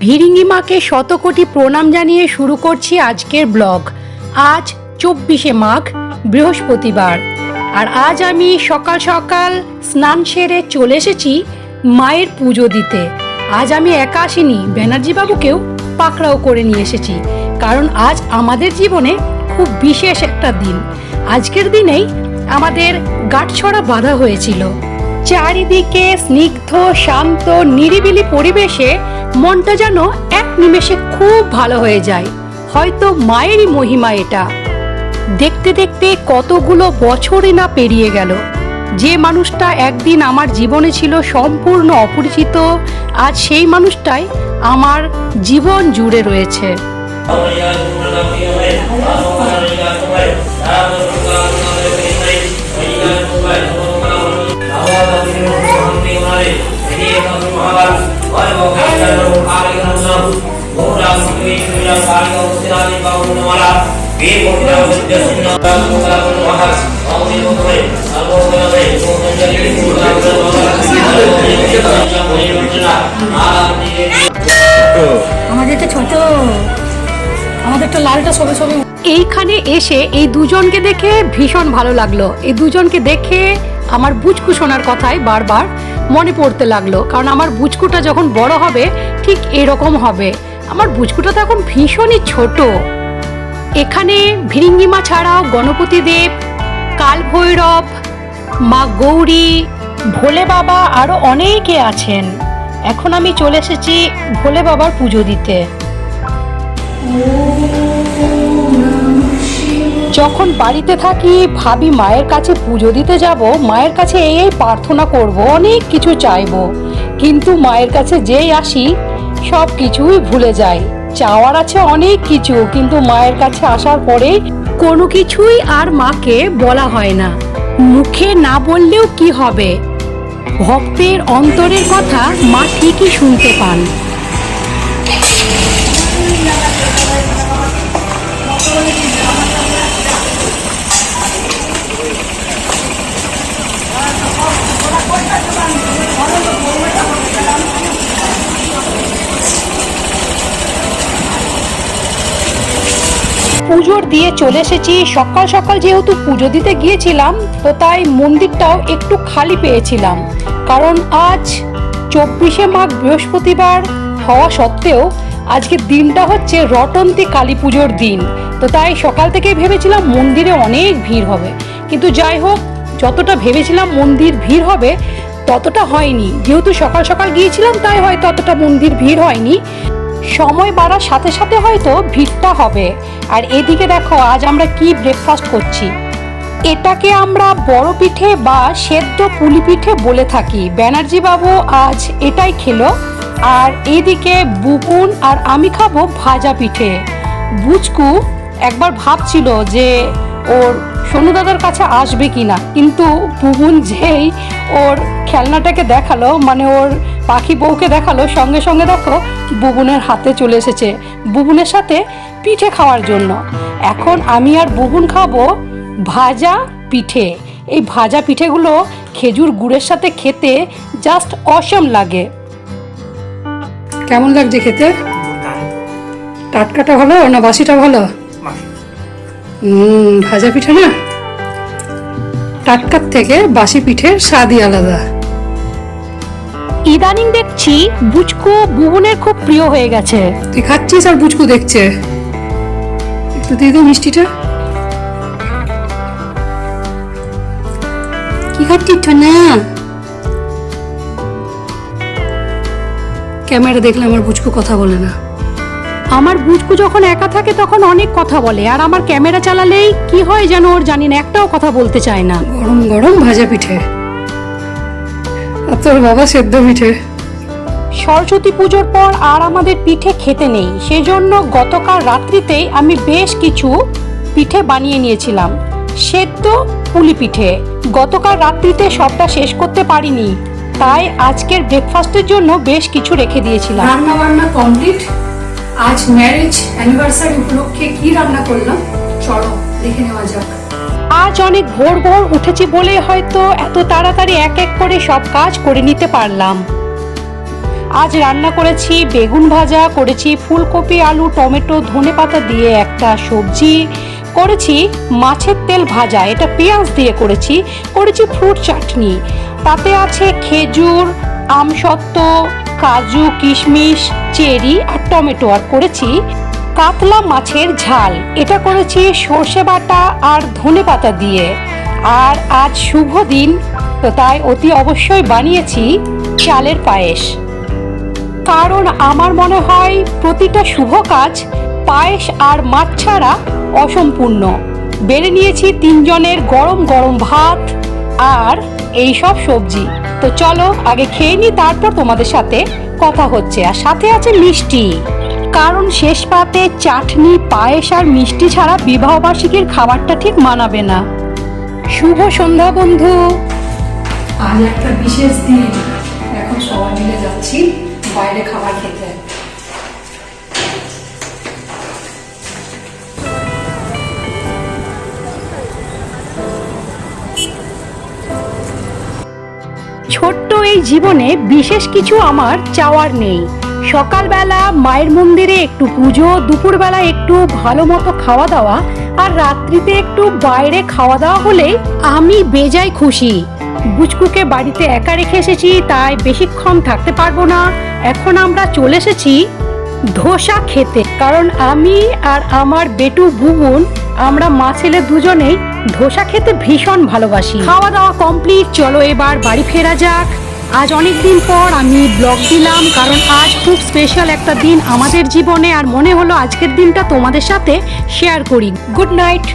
ভিরিঙ্গি মাকে শতকোটি প্রণাম জানিয়ে শুরু করছি আজকের ব্লগ। আজ চব্বিশে মাঘ, বৃহস্পতিবার। আর আজ আমি সকাল সকাল স্নান সেরে চলে এসেছি মায়ের পুজো দিতে। আজ আমি একা আসিনি ব্যানার্জি বাবুকেও পাকড়াও করে নিয়ে এসেছি। কারণ আজ আমাদের জীবনে খুব বিশেষ একটা দিন। আজকের দিনেই আমাদের গাঁটছড়া বাঁধা হয়েছিল। চারিদিকে স্নিগ্ধ শান্ত নিরিবিলি পরিবেশে মনটা যেন এক নিমেষে খুব ভালো হয়ে যায় হয়তো মায়েরই মহিমা এটা দেখতে দেখতে কতগুলো বছরই না পেরিয়ে গেল যে মানুষটা একদিন আমার জীবনে ছিল সম্পূর্ণ অপরিচিত আজ সেই মানুষটাই আমার জীবন জুড়ে রয়েছে আমাদের লালটা সবে এইখানে এসে এই দুজনকে দেখে ভীষণ ভালো লাগল। এই দুজনকে দেখে আমার বুচকু শোনার কথাই বারবার মনে পড়তে লাগল। কারণ আমার বুচকুটা যখন বড় হবে, ঠিক এরকম হবে। আমার বুচকুটা তো এখন ভীষণই ছোট। এখানে ভিরিঙ্গিমা ছাড়াও গণপতি দেব কাল ভৈরব মা গৌরী, ভোলে বাবা আরও অনেকে আছেন। এখন আমি চলে এসেছি ভোলে বাবার পুজো দিতে। যখন বাড়িতে থাকি, ভাবি মায়ের কাছে পুজো দিতে যাব, মায়ের কাছে এই এই প্রার্থনা করব, অনেক কিছু চাইব। কিন্তু মায়ের কাছে যেই আসি সব কিছুই ভুলে যাই। চাওয়ার আছে অনেক কিছু, কিন্তু মায়ের কাছে আসার পরে কোনো কিছুই আর মাকে বলা হয় না। মুখে না বললেও কি হবে? ভক্তের অন্তরের কথা মা ঠিকই শুনতে পান। পুজোর দিয়ে চলে এসেছি। সকাল সকাল যেহেতু পুজো দিতে গিয়েছিলাম, তো তাই মন্দিরটাও একটু খালি পেয়েছিলাম। কারণ আজ চব্বিশে মাঘ বৃহস্পতিবার হওয়া সত্ত্বেও আজকে দিনটা হচ্ছে রটন্তি কালী পুজোর দিন। তো তাই সকাল থেকে ভেবেছিলাম মন্দিরে অনেক ভিড় হবে। কিন্তু যাই হোক, যতটা ভেবেছিলাম মন্দির ভিড় হবে, ততটা হয়নি। যেহেতু সকাল সকাল গিয়েছিলাম, তাই হয়তো অতটা মন্দির ভিড় হয়নি। সময় বাড়ার সাথে সাথে হয়তো ভিড়টা হবে। আর এদিকে দেখো, আজ আমরা কি ব্রেকফাস্ট করছি। এটাকে আমরা বড় পিঠে বা সেদ্ধ পুলি পিঠে বলে থাকি। ব্যানার্জি বাবু আজ এটাই খেলো। আর এদিকে বুকুন আর আমি খাব ভাজা পিঠে। বুচকু একবার ভাবছিল যে ওর সোনু দাদার কাছে আসবে কিনা। কিন্তু বুবুন যেই ওর খেলনাটাকে দেখাল মানে ওর পাখি বউকে দেখাল, সঙ্গে সঙ্গে দেখো বুবুনের হাতে চলে এসেছে। বুবুনের সাথে পিঠে খাওয়ার জন্য। এখন আমি আর বুবুন খাব ভাজা পিঠে। এই ভাজা পিঠেগুলো খেজুর গুড়ের সাথে খেতে জাস্ট অসম লাগে। কেমন লাগছে খেতে? টাটকাটা ভালো না বাসিটা ভালো? ভাজা পিঠে না? টাটকার থেকে বাসি পিঠের স্বাদই আলাদা। ইদানিং দেখছি বুচকু বুবুনের খুব প্রিয় হয়ে গেছে। তুই খাচ্ছিস আর বুচকু দেখছে? একটু দিয়ে দে মিষ্টিটা। কি খাচ্ছিস না ক্যামেরা দেখলে আমার বুচকু কথা বলে না। আমার বুচকু যখন একা থাকে তখন অনেক কথা বলে আর আমার ক্যামেরা চালালেই কি হয় যেন ওর জানি না একটাও কথা বলতে চায় না। গরম গরম ভাজা পিঠে। তোর বাবা সেদ্ধ পিঠে। সরস্বতী পুজোর পর আর আমাদের পিঠে খেতে নেই। সেজন্য গতকাল রাত্রিতেই আমি বেশ কিছু পিঠে বানিয়ে নিয়েছিলাম। সেদ্ধ পুলি পিঠে। গতকাল রাত্রিতে সবটা শেষ করতে পারিনি। তাই আজকের ব্রেকফাস্টের জন্য বেশ কিছু রেখে দিয়েছিলাম। রান্না বান্না কমপ্লিট আজ ম্যারেজ অ্যানিভার্সারি উপলক্ষে কি রান্না করলাম? চলো দেখে নেওয়া যাক। আজ অনেক ভোর ভোর উঠেছি বলে হয়তো এত তাড়াতাড়ি এক এক করে সব কাজ করে নিতে পারলাম। আজ রান্না করেছি বেগুন ভাজা, করেছি ফুলকপি, আলু, টমেটো, ধনে পাতা দিয়ে একটা সবজি, করেছি মাছের তেল ভাজা, এটা পেঁয়াজ দিয়ে করেছি করেছি ফ্রুট চাটনি। তাতে আছে খেজুর, আমসত্ত্ব, কাজু, কিশমিশ, চেরি আর টমেটো আর করেছি কাতলা মাছের ঝাল। এটা করেছি সর্ষে বাটা আর ধনে পাতা দিয়ে। আর আজ শুভ দিন, তো তাই অতি অবশ্যই বানিয়েছি চালের পায়েস। কারণ আমার মনে হয় প্রতিটা শুভ কাজ পায়েস আর মাছ ছাড়া অসম্পূর্ণ। বেড়ে নিয়েছি তিনজনের গরম গরম ভাত আর এই সব সবজি। তো চলো আগে খেয়ে নিই তারপর তোমাদের সাথে কথা হচ্ছে। আর সাথে আছে মিষ্টি। কারণ শেষ পাতে চাটনি পায়েস আর মিষ্টি ছাড়া বিবাহবার্ষিকীর খাবারটা ঠিক মানাবে না। শুভ সন্ধ্যা বন্ধু। আজ একটা বিশেষ দিন। এখন সবাই মিলে যাচ্ছি বাইরে খাবার খেতে। ছোট্ট এই জীবনে বিশেষ কিছু আমার চাওয়ার নেই। সকালবেলা মায়ের মন্দিরে একটু পুজো, দুপুরবেলা একটু ভালো মতো খাওয়া দাওয়া আর রাত্রিতে একটু বাইরে খাওয়া দাওয়া হলেই আমি বেজায় খুশি। বুচকুকে বাড়িতে একা রেখে এসেছি, তাই বেশিক্ষণ থাকতে পারব না। এখন আমরা চলে এসেছি ধোসা খেতে, কারণ আমি আর আমার বেটু বুবুন, আমরা মা ছেলে দুজনেই ধোসা খেতে ভীষণ ভালোবাসি। খাওয়া দাওয়া কমপ্লিট, চলো এবার বাড়ি ফেরা যাক। আজ অনেক দিন পর আমি ব্লগ দিলাম, কারণ আজ খুব স্পেশাল একটা দিন আমাদের জীবনে। আর মনে হলো আজকের দিনটা তোমাদের সাথে শেয়ার করি। Good night